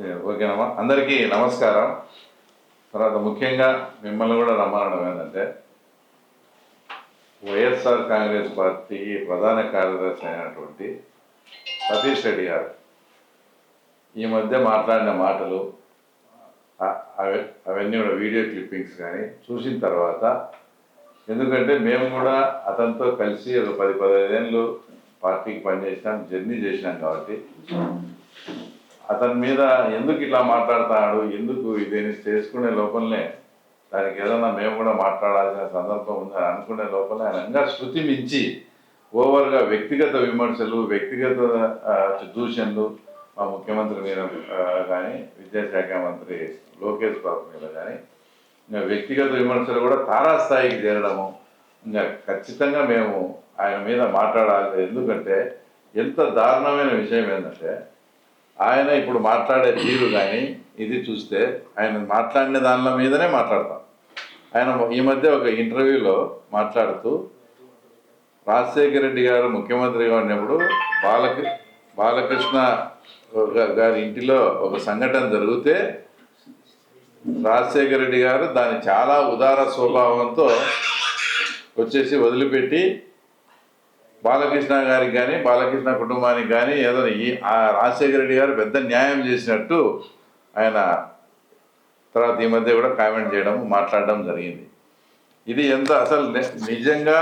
ఓకేనమ్మా అందరికీ నమస్కారం. తర్వాత ముఖ్యంగా మిమ్మల్ని కూడా రమ్మనడం ఏంటంటే వైఎస్ఆర్ కాంగ్రెస్ పార్టీ ప్రధాన కార్యదర్శి అయినటువంటి సతీష్ రెడ్డి గారు ఈ మధ్య మాట్లాడిన మాటలు అవన్నీ కూడా వీడియో క్లిప్పింగ్స్ కానీ చూసిన తర్వాత ఎందుకంటే మేము కూడా అతనితో కలిసి ఒక పది పదిహేను పార్టీకి పనిచేసినాం జర్నీ చేసినాం కాబట్టి అతని మీద ఎందుకు ఇట్లా మాట్లాడతాడు ఎందుకు ఇదేని చేసుకునే లోపలనే దానికి ఏదన్నా మేము కూడా మాట్లాడాల్సిన సందర్భం ఉందని అనుకునే లోపల ఆయన ఇంకా శృతి మించి ఓవర్గా వ్యక్తిగత విమర్శలు వ్యక్తిగత దూషణలు మా ముఖ్యమంత్రి మీద కానీ విద్యాశాఖ మంత్రి లోకేష్ బాబు మీద కానీ ఇంకా వ్యక్తిగత విమర్శలు కూడా తారాస్థాయికి చేరడము ఇంకా ఖచ్చితంగా మేము ఆయన మీద మాట్లాడాలి. ఎందుకంటే ఎంత దారుణమైన విషయం ఏంటంటే ఆయన ఇప్పుడు మాట్లాడే తీరు కానీ ఇది చూస్తే ఆయన మాట్లాడిన దానిల మీదనే మాట్లాడతాం. ఆయన ఈ మధ్య ఒక ఇంటర్వ్యూలో మాట్లాడుతూ రాజశేఖర రెడ్డి గారు ముఖ్యమంత్రిగా ఉన్నప్పుడు బాలక బాలకృష్ణ గారి ఇంటిలో ఒక సంఘటన జరిగితే రాజశేఖర రెడ్డి గారు దాన్ని చాలా ఉదార స్వభావంతో వచ్చేసి వదిలిపెట్టి బాలకృష్ణ గారికి కానీ బాలకృష్ణ కుటుంబానికి కానీ ఏదో ఈ ఆ రాజశేఖర రెడ్డి గారు పెద్ద న్యాయం చేసినట్టు ఆయన తర్వాత ఈ మధ్య కూడా కామెంట్ చేయడం మాట్లాడడం జరిగింది. ఇది ఎంత అసలు నిజంగా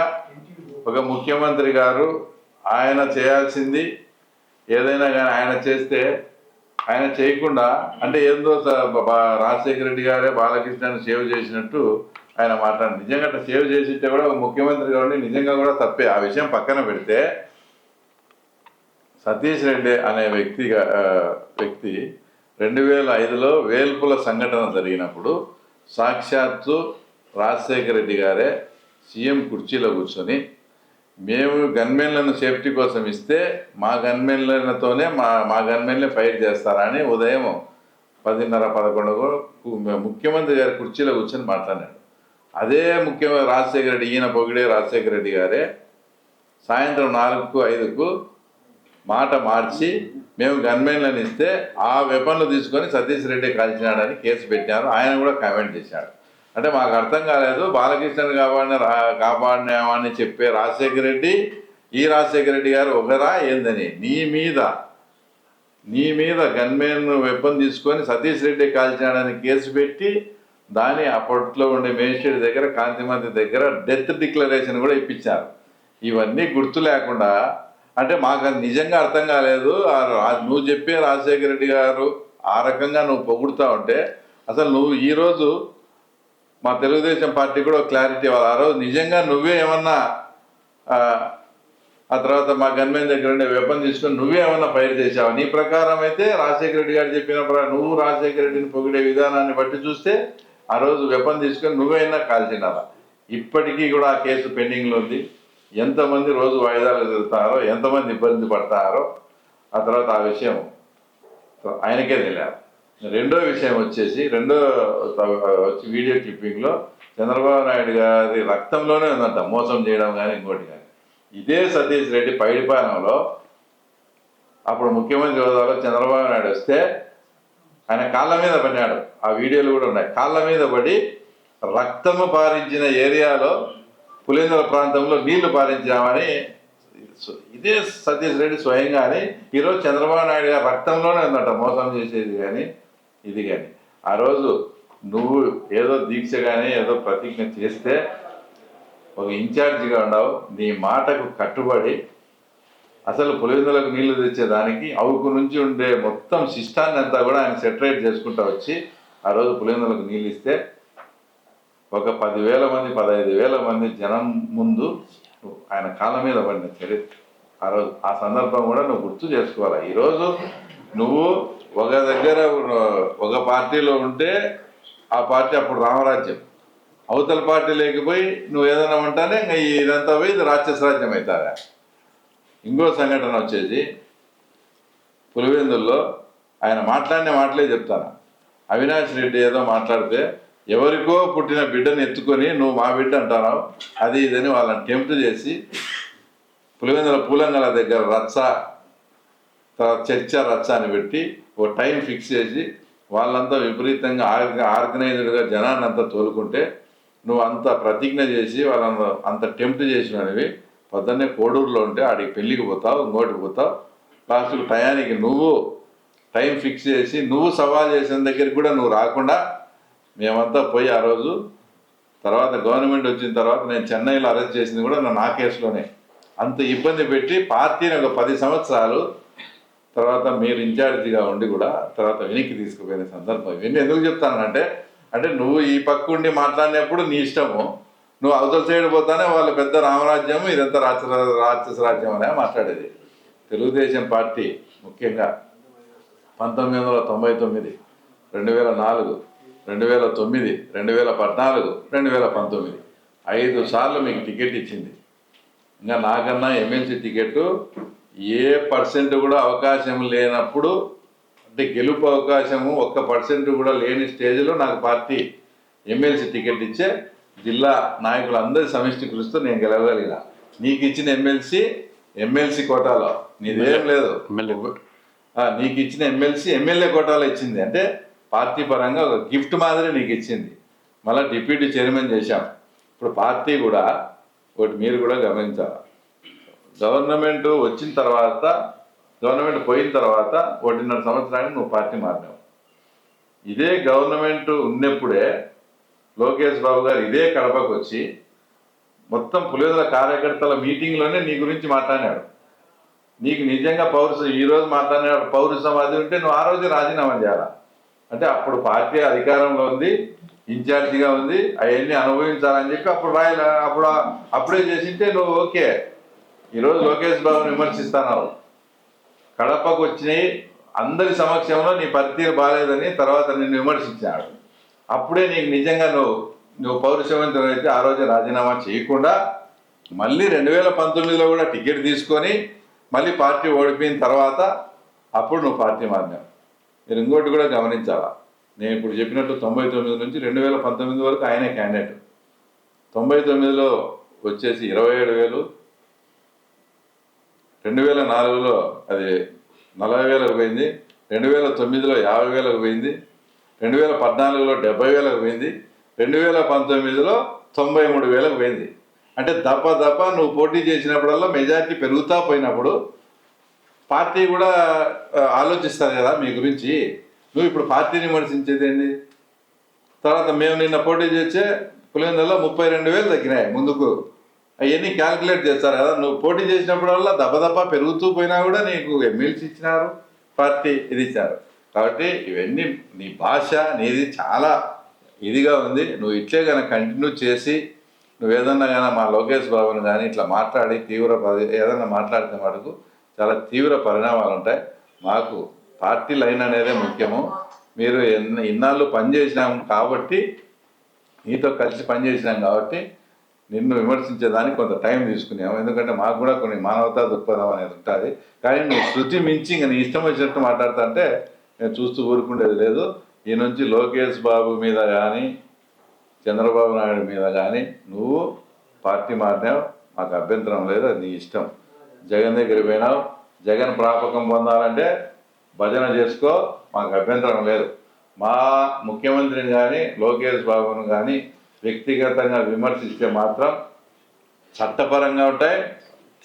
ఒక ముఖ్యమంత్రి గారు ఆయన చేయాల్సింది ఏదైనా కానీ ఆయన చేస్తే ఆయన చేయకుండా అంటే ఏందో స- రాజశేఖర రెడ్డి గారే బాలకృష్ణ సేవ్ చేసినట్టు ఆయన మాట్లాడి. నిజంగా అట్లా సేవ్ చేసింటే కూడా ఒక ముఖ్యమంత్రి కాబట్టి నిజంగా కూడా తప్పే. ఆ విషయం పక్కన పెడితే సతీష్ రెడ్డి అనే వ్యక్తి వ్యక్తి రెండు వేల ఐదులో వేల్పుల సంఘటన జరిగినప్పుడు సాక్షాత్తు రాజశేఖర రెడ్డి గారే సీఎం కుర్చీలో కూర్చొని మేము గన్మెన్లను సేఫ్టీ కోసం ఇస్తే మా గన్మెన్లతోనే మా మా గన్మెన్లే ఫైట్ చేస్తారని ఉదయం పదిన్నర పదకొండు ముఖ్యమంత్రి గారి కుర్చీలో కూర్చొని మాట్లాడాడు అదే ముఖ్యమైన రాజశేఖర రెడ్డి ఈయన పొగిడే రాజశేఖర రెడ్డి గారే సాయంత్రం నాలుగుకు ఐదుకు మాట మార్చి మేము గన్మెన్లను ఇస్తే ఆ వెపన్లు తీసుకొని సతీష్ రెడ్డి కాల్చినాడని కేసు పెట్టారు. ఆయన కూడా కామెంట్ చేశాడు. అంటే మాకు అర్థం కాలేదు. బాలకృష్ణని కాపాడిన రా- కాపాడినామని చెప్పే రాజశేఖర రెడ్డి ఈ రాజశేఖర రెడ్డి గారు ఒకరా ఏందని? నీ మీద నీ మీద గన్మెన్ వెపన్ తీసుకొని సతీష్ రెడ్డి కాల్చినాడని కేసు పెట్టి దాని అప్పట్లో ఉండే మేజిస్ట్రేట్ దగ్గర కాంతిమంతి దగ్గర డెత్ డిక్లరేషన్ కూడా ఇప్పించారు. ఇవన్నీ గుర్తు లేకుండా అంటే మాకు అది నిజంగా అర్థం కాలేదు. నువ్వు చెప్పే రాజశేఖర రెడ్డి గారు ఆ రకంగా నువ్వు పొగుడుతా ఉంటే అసలు నువ్వు ఈరోజు మా తెలుగుదేశం పార్టీ కూడా క్లారిటీ ఇవ్వాలి. ఆ రోజు నిజంగా నువ్వే ఏమన్నా ఆ, తర్వాత మా గన్మెన్ దగ్గర ఉండే వెపన్ తీసుకొని నువ్వే ఏమన్నా ఫైర్ చేసావు నీ ప్రకారం అయితే రాజశేఖర రెడ్డి గారు చెప్పిన నువ్వు రాజశేఖర రెడ్డిని పొగిడే విధానాన్ని బట్టి చూస్తే ఆ రోజు వెపన్ తీసుకొని నువ్వైనా కాల్చినారా ఇప్పటికీ కూడా ఆ కేసు పెండింగ్లో ఉంది. ఎంతమంది రోజు వాయిదాలు ఎదుగుతారో ఎంతమంది ఇబ్బంది పడతారో ఆ తర్వాత ఆ విషయం. ఆయనకే తెలియాలి. రెండో విషయం వచ్చేసి రెండో వచ్చి వీడియో క్లిప్పింగ్లో చంద్రబాబు నాయుడు గారి రక్తంలోనే ఉందంట మోసం చేయడం కానీ ఇంకోటి కానీ. ఇదే సతీష్ రెడ్డి పైడిపాలెంలో అప్పుడు ముఖ్యమంత్రి హోదాలో చంద్రబాబు నాయుడు వస్తే ఆయన కాళ్ళ మీద పడినాడు. ఆ వీడియోలు కూడా ఉన్నాయి. కాళ్ళ మీద పడి రక్తము పారించిన ఏరియాలో పులిందల ప్రాంతంలో నీళ్ళు పారించామని ఇదే సతీష్ రెడ్డి స్వయంగానే ఈరోజు చంద్రబాబు నాయుడు గారు రక్తంలోనే ఉందట మోసం చేసేది కానీ ఇది కానీ. ఆ రోజు నువ్వు ఏదో దీక్ష కానీ ఏదో ప్రతిజ్ఞ చేస్తే ఒక ఇన్ఛార్జిగా ఉండవు. నీ మాటకు కట్టుబడి అసలు పులివెందులకు నీళ్ళు తెచ్చేదానికి అవుకు నుంచి ఉండే మొత్తం శిష్టాన్ని అంతా కూడా ఆయన సెటరేట్ చేసుకుంటా వచ్చి ఆ రోజు పులివెందులకు నీళ్ళు ఇస్తే ఒక పదివేల మంది పదహైదు వేల మంది జనం ముందు ఆయన కాళ్ళ మీద పడిన చరిత్ర. ఆ రోజు ఆ సందర్భం కూడా నువ్వు గుర్తు చేసుకోవాలి? ఈరోజు నువ్వు ఒక దగ్గర ఒక పార్టీలో ఉంటే ఆ పార్టీ అప్పుడు రామరాజ్యం. అవతల పార్టీ లేకపోయి నువ్వు ఏదైనా ఉంటానే ఇంకా ఇదంతా పోయి ఇది రాక్షస రాజ్యం అవుతారా? ఇంకో సంఘటన వచ్చేసి పులివెందుల్లో ఆయన మాట్లాడిన మాటలే చెప్తాను. అవినాష్ రెడ్డి ఏదో మాట్లాడితే ఎవరికో పుట్టిన బిడ్డను ఎత్తుకొని నువ్వు మా బిడ్డ అంటున్నావు అది ఇదని వాళ్ళని టెంప్ట్ చేసి పులివెందుల పూలంగల దగ్గర రచ్చ తర్వాత చర్చ రచ్చ అని పెట్టి ఓ టైం ఫిక్స్ చేసి వాళ్ళంతా విపరీతంగా ఆర్గనైజ్డ్గా జనాన్ని అంతా తోలుకుంటే నువ్వు అంత ప్రతిజ్ఞ చేసి వాళ్ళని అంత టెంప్ట్ చేసినవి పొద్దున్నే కోడూరులో ఉంటే ఆడికి పెళ్ళికి పోతావు ఇంకోటికి పోతావు. లాస్ట్కి టయానికి నువ్వు టైం ఫిక్స్ చేసి నువ్వు సవాల్ చేసిన దగ్గరికి కూడా నువ్వు రాకుండా మేమంతా పోయి ఆ రోజు తర్వాత గవర్నమెంట్ వచ్చిన తర్వాత నేను చెన్నైలో అరెస్ట్ చేసింది కూడా నా- కేసులోనే. అంత ఇబ్బంది పెట్టి పార్టీని ఒక పది సంవత్సరాలు తర్వాత మీరు ఇన్ఛార్జిగా ఉండి కూడా తర్వాత వెనక్కి తీసుకుపోయిన సందర్భం. ఇవన్నీ ఎందుకు చెప్తానంటే అంటే నువ్వు ఈ పక్క ఉండి మాట్లాడినప్పుడు నీ ఇష్టము నువ్వు అవతల సైడ్ పోతానే వాళ్ళ పెద్ద రామరాజ్యం ఇదంతా రాక్షస రాక్షస రాజ్యం అనే మాట్లాడేది. తెలుగుదేశం పార్టీ ముఖ్యంగా పంతొమ్మిది వందల తొంభై తొమ్మిది రెండు వేల నాలుగు రెండు వేల తొమ్మిది రెండు వేల పద్నాలుగు రెండు వేల పంతొమ్మిది. ఐదు సార్లు మీకు టికెట్ ఇచ్చింది. ఇంకా నాకన్నా ఎమ్మెల్సీ టికెట్ ఏ పర్సెంట్ కూడా అవకాశం లేనప్పుడు అంటే గెలుపు అవకాశము ఒక్క పర్సెంట్ కూడా లేని స్టేజ్లో నాకు పార్టీ ఎమ్మెల్సీ టికెట్ ఇచ్చే జిల్లా నాయకులందరి సమిష్టి కృషితో నేను గెలవగలిగిన. నీకు ఇచ్చిన ఎమ్మెల్సీ ఎమ్మెల్సీ కోటాలో. నీదేం లేదు. నీకు ఇచ్చిన ఎమ్మెల్సీ ఎమ్మెల్యే కోటాలో ఇచ్చింది. అంటే పార్టీ పరంగా ఒక గిఫ్ట్ మాదిరి నీకు ఇచ్చింది. మళ్ళీ డిప్యూటీ చైర్మన్ చేశాం. ఇప్పుడు పార్టీ కూడా ఒకటి మీరు కూడా గమనించాలి. గవర్నమెంట్ వచ్చిన తర్వాత గవర్నమెంట్ పోయిన తర్వాత ఒకటిన్నర సంవత్సరానికి నువ్వు పార్టీ మారినావు. ఇదే గవర్నమెంట్ ఉన్నప్పుడే లోకేష్ బాబు గారు ఇదే కడపకు వచ్చి మొత్తం పులివెదల కార్యకర్తల మీటింగ్లోనే నీ గురించి మాట్లాడాడు నీకు నిజంగా పౌరుషం ఈరోజు మాట్లాడినాడు పౌరుషం అది ఉంటే నువ్వు ఆ రోజు రాజీనామా చేయాలా? అంటే అప్పుడు పార్టీ అధికారంలో ఉంది ఇన్ఛార్జిగా ఉంది అవన్నీ అనుభవించాలని చెప్పి అప్పుడు రాయాల అప్పుడు అప్పుడే చేసింటే నువ్వు ఓకే. ఈరోజు లోకేష్ బాబుని విమర్శిస్తున్నావు. కడపకు వచ్చినాయి అందరి సమక్షంలో నీ పనితీరు బాగాలేదని తర్వాత నిన్ను విమర్శించాడు. అప్పుడే నీకు నిజంగా నువ్వు నువ్వు పౌరుషవంతుడు అయితే ఆ రోజు రాజీనామా చేయకుండా మళ్ళీ రెండు వేల పంతొమ్మిదిలో కూడా టికెట్ తీసుకొని మళ్ళీ పార్టీ ఓడిపోయిన తర్వాత అప్పుడు నువ్వు పార్టీ మారినావు. మీరు ఇంకోటి కూడా గమనించాలా? నేను ఇప్పుడు చెప్పినట్టు తొంభై తొమ్మిది నుంచి రెండు వేల పంతొమ్మిది వరకు ఆయనే క్యాండిడేట్. తొంభై తొమ్మిదిలో వచ్చేసి ఇరవై ఏడు వేలు రెండు వేల నాలుగులో అది నలభై వేలకు పోయింది రెండు వేల తొమ్మిదిలో యాభై వేలకు పోయింది రెండు వేల పద్నాలుగులో డెబ్బై వేలకు పోయింది రెండు వేల పంతొమ్మిదిలో తొంభై మూడు వేలకు పోయింది. అంటే దప్ప దప్ప నువ్వు పోటీ చేసినప్పుడల్లా మెజార్టీ పెరుగుతా పోయినప్పుడు పార్టీ కూడా ఆలోచిస్తారు కదా మీ గురించి. నువ్వు ఇప్పుడు పార్టీని విమర్శించేది ఏంటి తర్వాత మేము నిన్న పోటీ చేసే పులివెందులో ముప్పై రెండు వేలు తగ్గినాయి ముందుకు. అవన్నీ క్యాల్కులేట్ చేస్తారు కదా. నువ్వు పోటీ చేసినప్పుడల్లా దెబ్బ దెబ్బ పెరుగుతూ పోయినా కూడా నీకు ఎమ్మెల్సీ ఇచ్చినారు? పార్టీ ఇది ఇచ్చారు. కాబట్టి ఇవన్నీ నీ భాష నీది చాలా ఇదిగా ఉంది. నువ్వు ఇట్లే కనుక కంటిన్యూ చేసి నువ్వు ఏదన్నా కానీ మా లోకేష్ బాబుని కానీ ఇట్లా మాట్లాడి తీవ్ర ఏదన్నా మాట్లాడితే మటుకు చాలా తీవ్ర పరిణామాలు ఉంటాయి. మాకు పార్టీ లైన్ అనేదే ముఖ్యము. మీరు ఎన్ని ఇన్నాళ్ళు పనిచేసినాం కాబట్టి నీతో కలిసి పనిచేసినాం కాబట్టి నిన్ను విమర్శించేదానికి కొంత టైం తీసుకున్నాము ఎందుకంటే మాకు కూడా కొన్ని మానవతా దృక్పథం అనేది ఉంటుంది. కానీ నువ్వు శృతి మించి ఇంకా నీ ఇష్టం వచ్చినట్టు మాట్లాడుతుంటే నేను చూస్తూ ఊరుకుండేది లేదు. ఈ నుంచి లోకేష్ బాబు మీద కానీ చంద్రబాబు నాయుడు మీద కానీ నువ్వు పార్టీ మారినావు. మాకు అభ్యంతరం లేదు అది నీ ఇష్టం. జగన్ దగ్గర పోయినావు. జగన్ ప్రాపకం పొందాలంటే భజన చేసుకో మాకు అభ్యంతరం లేదు. మా ముఖ్యమంత్రిని కానీ లోకేష్ బాబును కానీ వ్యక్తిగతంగా విమర్శిస్తే మాత్రం చట్టపరంగా ఉంటాయి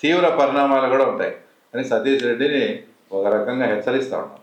తీవ్ర పరిణామాలు కూడా ఉంటాయి అని సతీష్ రెడ్డిని ఒక రకంగా హెచ్చరిస్తూ ఉన్నాం.